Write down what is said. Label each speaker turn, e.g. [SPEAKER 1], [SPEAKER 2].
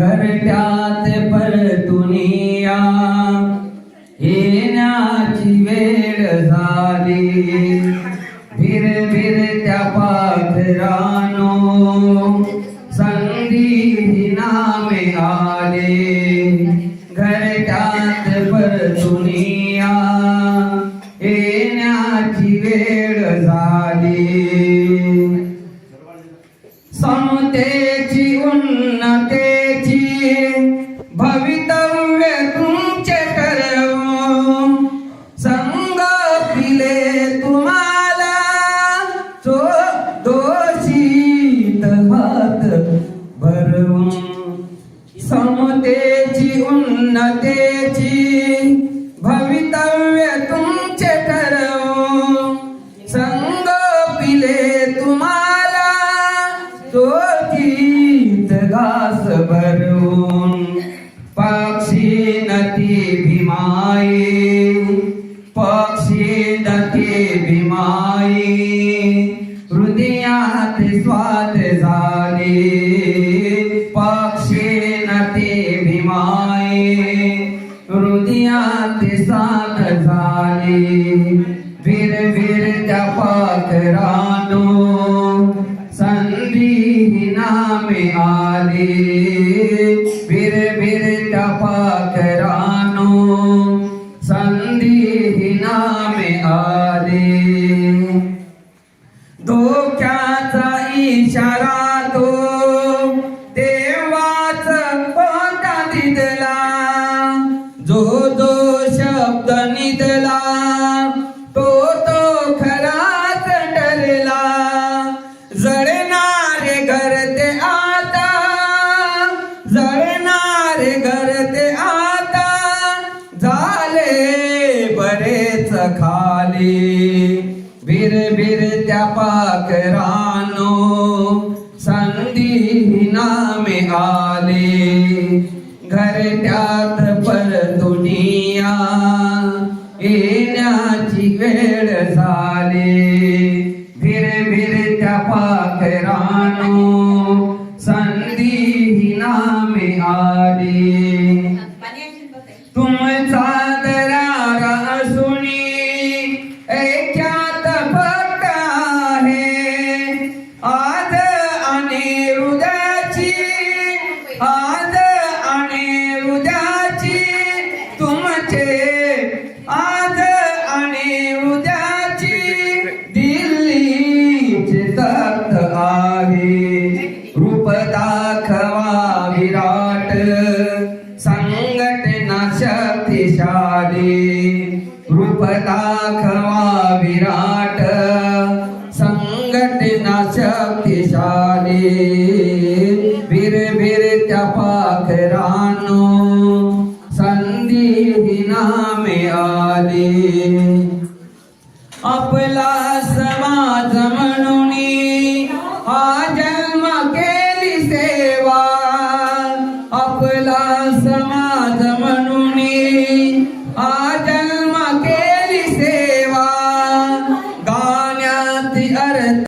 [SPEAKER 1] घरट्यात पर दुनिया येण्याची वेळ झाली. भिर भिर त्या पाखरानो संधी नामे आले. घरट्यात पर दुनिया येण्याची वेळ झाली. समतेची उन्नतेची. भवितव्य तुमचे ठरवून संग पिले तुम्हाला चोखीत घास भरून. पक्षी नती भीमाई पक्षी नती भीमाई हृदयात स्वाद झाले. हृदयात साथ झाले. वीर वीर त्या पाखरानो संधी नामे आले. वीर वीर त्या पाखरानो संधी नामे आले. धोक्याचा इशारा तो ते शब्द निदला तो तो खराच ठरला जळणारे घर ते आता जळणारे घर ते आता झाले बरेच खाली. बिर बिर त्या पाकरानो संधी नामे आले. घरट्यात पर येण्याची वेळ झाली. भिर भिर त्या पाखरानो संधी नामे रूप दाखवा विराट संघटना शक्तिशाली. वीर वीर त्या पाखरानो संधी नामे आली.